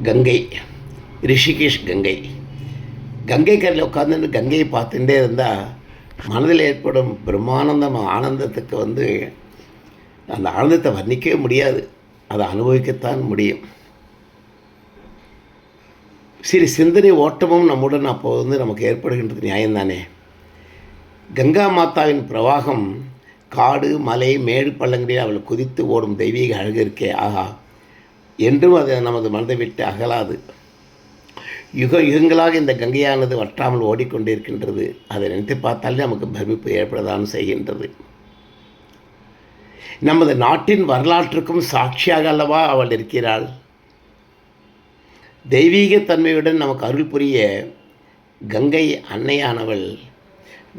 கங்கை ரிஷிகேஷ் கங்கை. கங்கை கரையில் உட்காந்துட்டு கங்கையை பார்த்துட்டே இருந்தால் மனதில் ஏற்படும் பிரம்மானந்தம் ஆனந்தத்துக்கு வந்து அந்த ஆனந்தத்தை வர்ணிக்கவே முடியாது. அதை அனுபவிக்கத்தான் முடியும். சரி சிந்தனை ஓட்டமும் நம்முடன் அப்போ வந்து நமக்கு ஏற்படுகின்றது நியாயம்தானே? கங்கா மாதாவின் பிரவாகம் காடு மலை மேடு பள்ளங்களில் அவள் குதித்து ஓடும் தெய்வீக அழகு இருக்கே. ஆஹா என்றும் அது நமது மனதை விட்டு அகலாது. யுக யுகங்களாக இந்த கங்கையானது வற்றாமல் ஓடிக்கொண்டிருக்கின்றது. அதை நினைத்து பார்த்தாலே நமக்கு பிரமிப்பு ஏற்படத்தான் செய்கின்றது. நமது நாட்டின் வரலாற்றுக்கும் சாட்சியாக அல்லவா அவள் இருக்கிறாள். தெய்வீக தன்மையுடன் நமக்கு அருள் புரிய கங்கை அன்னையானவள்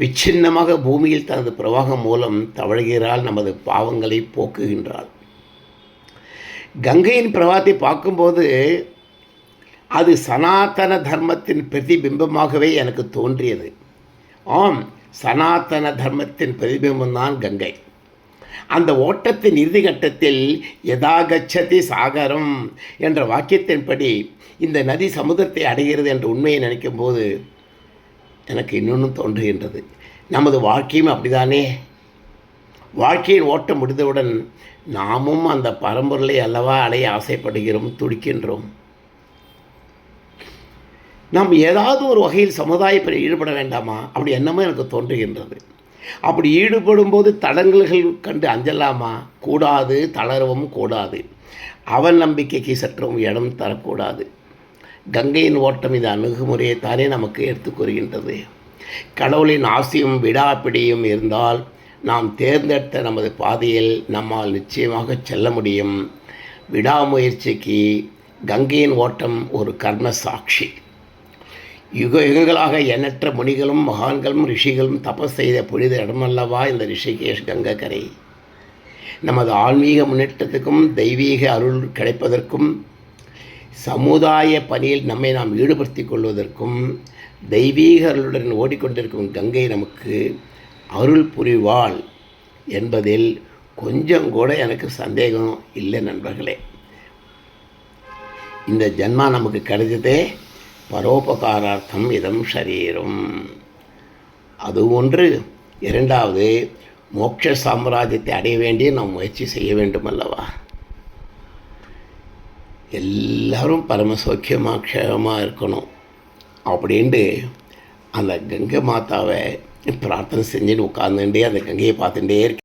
விச்சின்னமாக பூமியில் தனது பிரவாகம் மூலம் தவழ்கிறாள். நமது பாவங்களை போக்குகின்றாள். கங்கையின் பிரவாத்தை பார்க்கும்போது அது சனாதன தர்மத்தின் பிரதிபிம்பமாகவே எனக்கு தோன்றியது. ஆம் சனாதன தர்மத்தின் பிரதிபிம்பம்தான் கங்கை. அந்த ஓட்டத்தின் இறுதி கட்டத்தில் யதாகச்சதி சாகரம் என்ற வாக்கியத்தின்படி இந்த நதி சமுதிரத்தை அடைகிறது என்ற உண்மையை நினைக்கும் போது எனக்கு இன்னொன்றும் தோன்றுகின்றது. நமது வாழ்க்கையும் அப்படிதானே? வாழ்க்கையின் ஓட்டம் முடிந்தவுடன் நாமும் அந்த பரம்பொருளை அல்லவா அடைய ஆசைப்படுகிறோம் துடிக்கின்றோம். நாம் ஏதாவது ஒரு வகையில் சமுதாயத்தில் ஈடுபட வேண்டாமா? அப்படி என்னமோ எனக்கு தோன்றுகின்றது. அப்படி ஈடுபடும் போது தடங்கல்கள் கண்டு அஞ்சலாமா? கூடாது தளரவும் கூடாது. அவன் நம்பிக்கைக்கு சற்றும் இடம் தரக்கூடாது. கங்கையின் ஓட்டம் இந்த அணுகுமுறையை தானே நமக்கு எடுத்துக் கூறுகின்றது. கடவுளின் ஆசையும் விடாப்பிடியும் இருந்தால் நாம் தேர்ந்தெடுத்த நமது பாதையில் நம்மால் நிச்சயமாக செல்ல முடியும். விடாமுயற்சிக்கு கங்கையின் ஓட்டம் ஒரு கர்ம சாட்சி. யுக யுகங்களாக எண்ணற்ற முனிகளும் மகான்களும் ரிஷிகளும் தபஸ் செய்த புனித இடமல்லவா இந்த ரிஷிகேஷ் கங்கக்கரை. நமது ஆன்மீக முன்னேற்றத்துக்கும் தெய்வீக அருள் கிடைப்பதற்கும் சமுதாய பணியில் நம்மை நாம் ஈடுபடுத்திக் கொள்வதற்கும் தெய்வீக அருளுடன் ஓடிக்கொண்டிருக்கும் கங்கை நமக்கு அருள் புரிவாள் என்பதில் கொஞ்சம் கூட எனக்கு சந்தேகம் இல்லை நண்பர்களே. இந்த ஜென்மா நமக்கு கிடைச்சதே பரோபகாரார்த்தம் இதம் சரீரம் அது ஒன்று. இரண்டாவது மோட்ச சாம்ராஜ்யத்தை அடைய வேண்டிய நாம் முயற்சி செய்ய வேண்டும் அல்லவா எல்லாரும் பரம சௌக்கியமாக க்ஷேமமாக இருக்கணும் அப்படின்ட்டு அந்த கங்கை மாதாவை பிரார்த்தனை செஞ்சுட்டு உட்காந்துட்டே அந்த கங்கையை பார்த்துட்டே இருக்கேன்